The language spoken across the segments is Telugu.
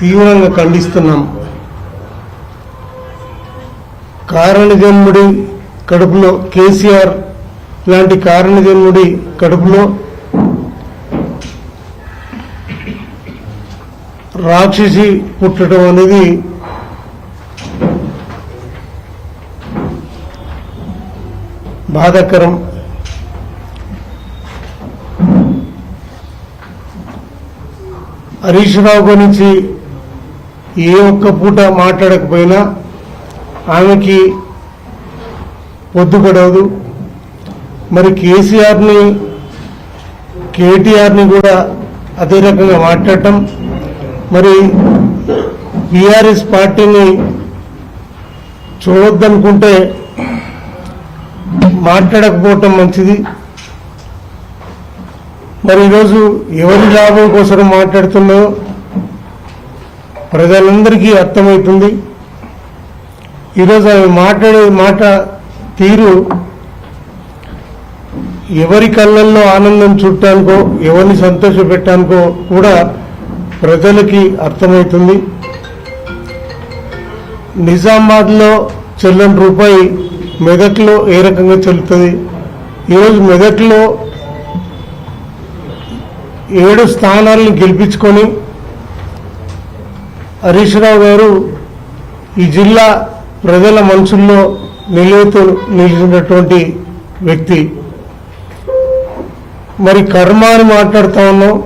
తీవ్రంగా ఖండిస్తున్నాం. కారణజన్ముడి కడుపులో కేసీఆర్ లాంటి కారణజన్ముడి కడుపులో రాక్షసి పుట్టడం అనేది బాధాకరం. హరీష్ రావు గురించి ఏ ఒక్క పూట మాట్లాడకపోయినా ఆమెకి పొద్దుపడవదు మరి కేసీఆర్ని కేటీఆర్ని కూడా అదే రకంగా మాట్లాడటం. మరి బీఆర్ఎస్ పార్టీని చూడొద్దనుకుంటే మాట్లాడకపోవటం మంచిది. మరి ఈరోజు ఎవరి లాభం కోసం మాట్లాడుతున్నాయో ప్రజలందరికీ అర్థమవుతుంది. ఈరోజు అవి మాట్లాడే మాట తీరు ఎవరి కళ్ళల్లో ఆనందం చుట్టానికో ఎవరిని సంతోషపెట్టానికో కూడా ప్రజలకి అర్థమవుతుంది. నిజామాబాద్లో చెల్లని రూపాయి మెదక్లో ఏ రకంగా చెల్లుతుంది? ఈరోజు మెదక్లో ఏడు స్థానాలను గెలిపించుకొని హరీష్ రావు గారు ఈ జిల్లా ప్రజల మనసుల్లో నిలువుతూ నిలిచినటువంటి వ్యక్తి. మరి కర్మ అని మాట్లాడుతూ ఉన్నావు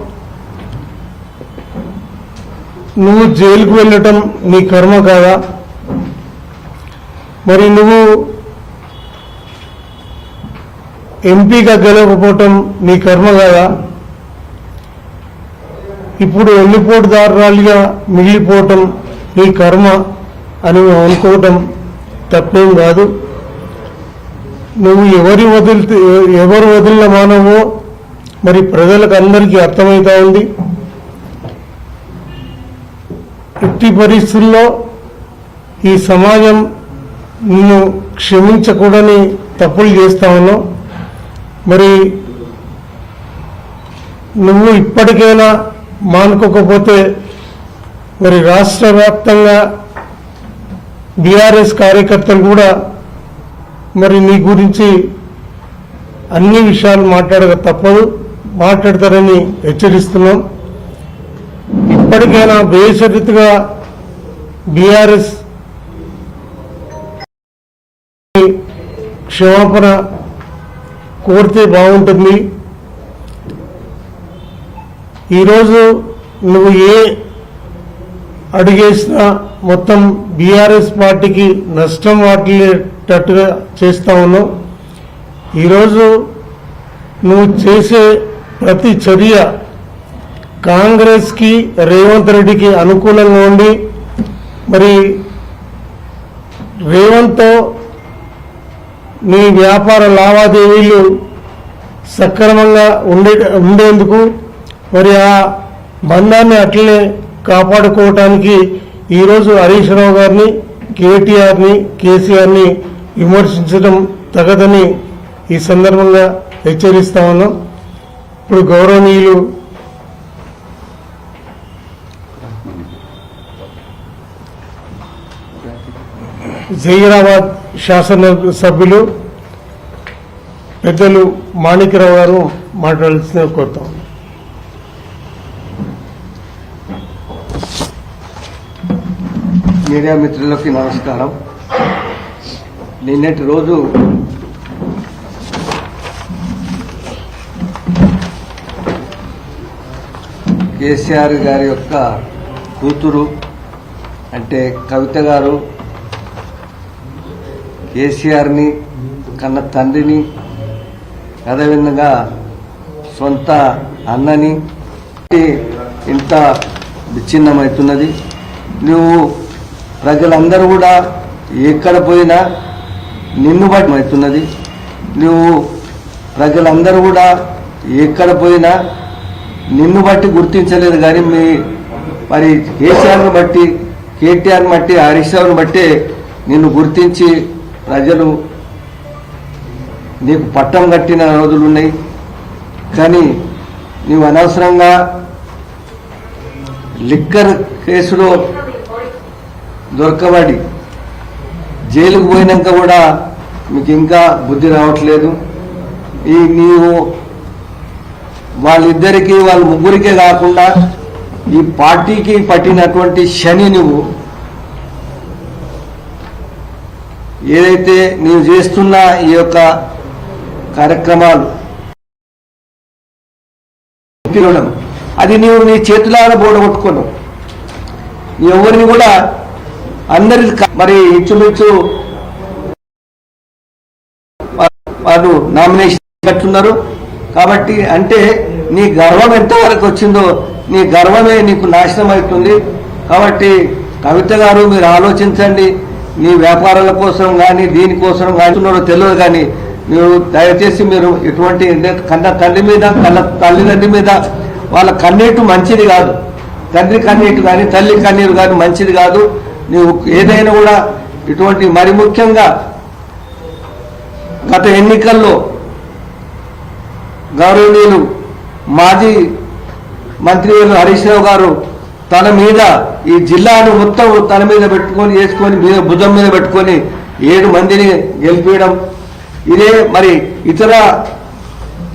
నువ్వు జైలుకు వెళ్ళటం నీ కర్మ కాదా? మరి నువ్వు ఎంపీగా గెలవకపోవటం నీ కర్మ కాదా? ఇప్పుడు ఎన్నిపోటుదారురాలుగా మిగిలిపోవటం ఈ కర్మ అని అనుకోవటం తప్పేం కాదు. నువ్వు ఎవరి వదిలితే ఎవరు వదిలిన మానవో మరి ప్రజలకు అందరికీ అర్థమవుతా ఉంది. ఇట్టి పరిస్థితుల్లో ఈ సమాజం నిన్ను క్షమించకూడని తప్పులు చేస్తా ఉన్నావు. మరి నువ్వు ఇప్పటికైనా మానుకోకపోతే మరి రాష్ట్ర వ్యాప్తంగా బీఆర్ఎస్ కార్యకర్తలు కూడా మరి నీ గురించి అన్ని విషయాలు మాట్లాడక తప్పదు మాట్లాడతారని హెచ్చరిస్తున్నాం. ఇప్పటికైనా బేషరతుగా బీఆర్ఎస్ క్షమాపణ కోరితే బాగుంటుంది. ఈరోజు నువ్వు ఏ అడుగేసినా మొత్తం బీఆర్ఎస్ పార్టీకి నష్టం వాటిల్లేటట్టుగా చేస్తా ఉన్నావు. ఈరోజు నువ్వు చేసే ప్రతి చర్య కాంగ్రెస్కి రేవంత్ రెడ్డికి అనుకూలంగా ఉండి మరి రేవంత్తో నీ వ్యాపార లావాదేవీలు సక్రమంగా ఉండే ఉండేందుకు మరి ఆ బంధాన్ని అట్లనే కాపాడుకోవటానికి ఈరోజు హరీష్ రావు గారిని కేటీఆర్ని కేసీఆర్ని విమర్శించడం తగదని ఈ సందర్భంగా హెచ్చరిస్తా ఉన్నాం. ఇప్పుడు గౌరవనీయులు జహీరాబాద్ శాసన సభ్యులు పెద్దలు మాణిక్యరావు గారు మాట్లాడాల్సిన కోరుతాం. మీడియా మిత్రులకి నమస్కారం. నిన్నటి రోజు కేసీఆర్ గారి యొక్క కూతురు అంటే కవిత గారు కేసీఆర్ని కన్న తండ్రిని అదేవిధంగా సొంత అన్నని ఇంత విచ్ఛిన్నమవుతున్నది. నువ్వు ప్రజలందరూ కూడా ఎక్కడ పోయినా నిన్ను బట్టి అవుతున్నది. నువ్వు ప్రజలందరూ కూడా ఎక్కడ పోయినా నిన్ను బట్టి గుర్తించలేదు కానీ మీ మరి కేసీఆర్ను బట్టి కేటీఆర్ని బట్టి హరీష్ రావుని బట్టి నిన్ను గుర్తించి ప్రజలు నీకు పట్టం కట్టిన రోజులు ఉన్నాయి. కానీ నీవు అనవసరంగా లిక్కర్ కేసులో దొరకబడి జైలుకు పోయినాక కూడా మీకు ఇంకా బుద్ధి రావట్లేదు. ఈ నీవు వాళ్ళిద్దరికీ వాళ్ళ ముగ్గురికే కాకుండా ఈ పార్టీకి పట్టినటువంటి శని నువ్వు ఏదైతే నీవు చేస్తున్న ఈ యొక్క కార్యక్రమాలు తినడం అది నీవు నీ చేతులారా బోడగొట్టుకున్నావు. ఎవరిని కూడా అందరి మరి ఇచ్చుమిచ్చు వాళ్ళు నామినేషన్ కట్టున్నారు కాబట్టి అంటే నీ గర్వం ఎంతవరకు వచ్చిందో నీ గర్వమే నీకు నాశనం అవుతుంది. కాబట్టి కవిత గారు మీరు ఆలోచించండి. మీ వ్యాపారాల కోసం కానీ దీనికోసం కానీ తెలియదు కానీ మీరు దయచేసి మీరు ఇటువంటి కన్న తండ్రి మీద కళ్ళ తల్లిదండ్రి మీద వాళ్ళ కన్నీటి మంచిది కాదు. తండ్రి కన్నీటి కానీ తల్లి కన్నీరు కానీ మంచిది కాదు. నీవు ఏదైనా కూడా ఇటువంటి మరి ముఖ్యంగా గత ఎన్నికల్లో గౌరవనీయులు మాజీ మంత్రి హరీష్ రావు గారు తన మీద ఈ జిల్లాను మొత్తం తన మీద పెట్టుకొని వేసుకొని మీద భుజం మీద పెట్టుకొని ఏడు మందిని గెలిపించడం ఇదే మరి ఇతర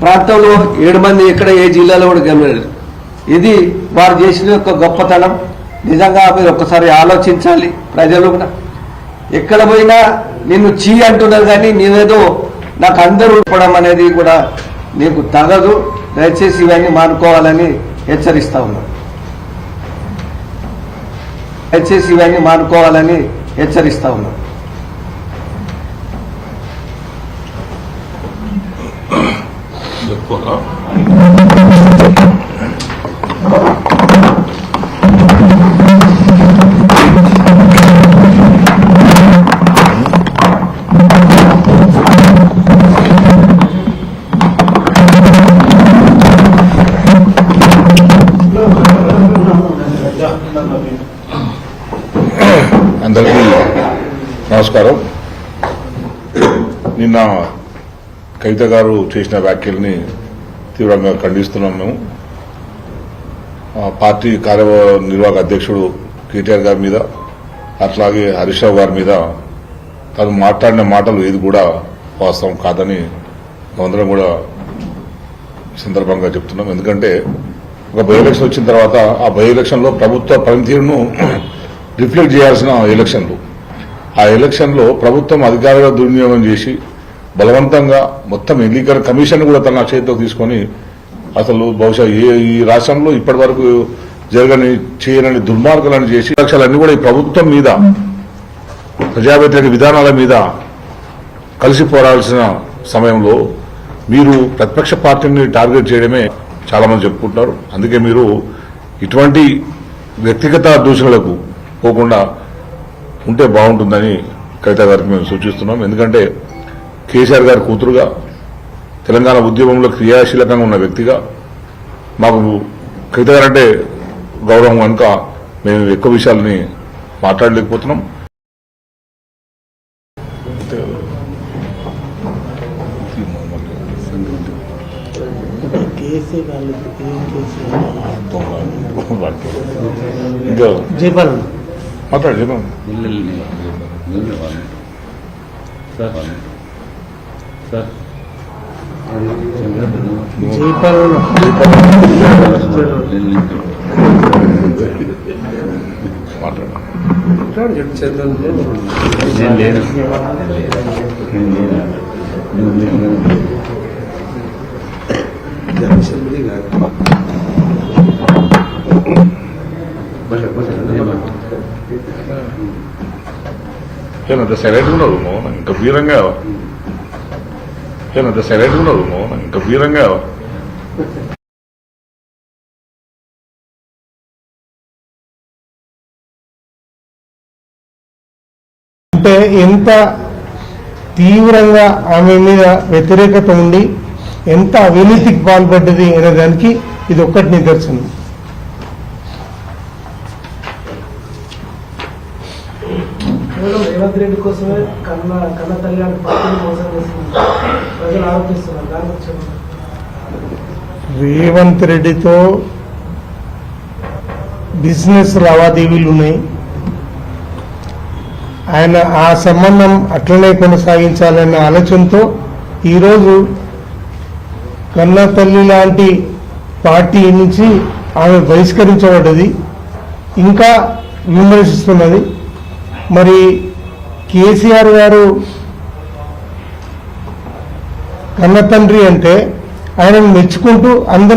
ప్రాంతంలో ఏడు మంది ఎక్కడ ఏ జిల్లాలో కూడా గెలవలేదు. ఇది వారు చేసిన యొక్క గొప్పతనం. నిజంగా మీరు ఒక్కసారి ఆలోచించాలి ప్రజలు కూడా. ఎక్కడ పోయినా నిన్ను చీ అంటున్నారు కానీ నేనేదో నాకు అందరూ ఇవ్వడం అనేది కూడా నీకు తగదు. దయచేసి ఇవన్నీ మానుకోవాలని హెచ్చరిస్తా ఉన్నాను దయచేసి ఇవన్నీ మానుకోవాలని హెచ్చరిస్తా ఉన్నాను చెప్పుకోరా? నమస్కారం. నిన్న కవిత గారు చేసిన వ్యాఖ్యల్ని తీవ్రంగా ఖండిస్తున్నాం మేము. పార్టీ పార్టీ కార్యనిర్వాహక అధ్యక్షుడు కేటీఆర్ గారి మీద అట్లాగే హరీష్ రావు గారి మీద తను మాట్లాడిన మాటలు ఏది కూడా వాస్తవం కాదని మేమందరం కూడా సందర్భంగా చెప్తున్నాం. ఎందుకంటే ఒక బై ఎలక్షన్ వచ్చిన తర్వాత ఆ బై ఎలక్షన్లో ప్రభుత్వ పనితీరును రిఫ్లెక్ట్ చేయాల్సిన ఎలక్షన్లు. ఆ ఎలక్షన్లో ప్రభుత్వం అధికారంగా దుర్వినియోగం చేసి బలవంతంగా మొత్తం ఎన్నికల కమిషన్ కూడా తన చేతితో తీసుకొని అసలు బహుశా ఏ ఈ రాష్ట్రంలో ఇప్పటి వరకు జరగని చేయనని దుర్మార్గాలను చేసి లక్ష్యాలన్నీ కూడా ఈ ప్రభుత్వం మీద ప్రజా వ్యతిరేక విధానాల మీద కలిసి పోరాల్సిన సమయంలో మీరు ప్రతిపక్ష పార్టీని టార్గెట్ చేయడమే చాలా మంది చెప్పుకుంటారు అందుకే మీరు ఇటువంటి వ్యక్తిగత దూషణలకు పోకుండా ఉంటే బాగుంటుందని కవిత గారికి మేము సూచిస్తున్నాం. ఎందుకంటే కేసీఆర్ గారి కూతురుగా తెలంగాణ ఉద్యమంలో క్రియాశీలకంగా ఉన్న వ్యక్తిగా మాకు కవిత గారు అంటే గౌరవం కనుక మేము ఎక్కువ విషయాలని మాట్లాడలేకపోతున్నాం. కేసీ వాళ్ళకి ఏం కేసీ ఇంకా జయపాలన్ మాట్లాడు చెప్పండి సార్ జయపాలన్ మాట్లాడు అంత లేను సైలెంట్ మౌనం ఇంకా వీరంగా ఏమంత సైలెంట్ ఉన్నారు మౌనం ఇంకా వీరంగా అంటే ఎంత తీవ్రంగా ఆమె మీద వ్యతిరేకత ఉండి ఎంత అవినీతికి పాల్పడ్డది అనే దానికి ఇది ఒక్కటి నిదర్శనం. రేవంత్ రెడ్డి కోసమే కన్న కన్న తల్లి లాంటి పార్టీని మోసం చేస్తున్నారు. ప్రజలు ఆరోపిస్తున్నారు. దాని గురించి రేవంత్ రెడ్డితో బిజినెస్ లావాదేవీలు ఉన్నాయి. ఆయన ఆ సంబంధం అట్లనే కొనసాగించాలన్న ఆలోచనతో ఈరోజు కన్న తల్లి లాంటి పార్టీ నుంచి ఆమె బహిష్కరించబడ్డది. ఇంకా విమర్శిస్తున్నది. మరి కేసీఆర్ గారు కన్న తండ్రి అంటే ఆయనను మెచ్చుకుంటూ అందరి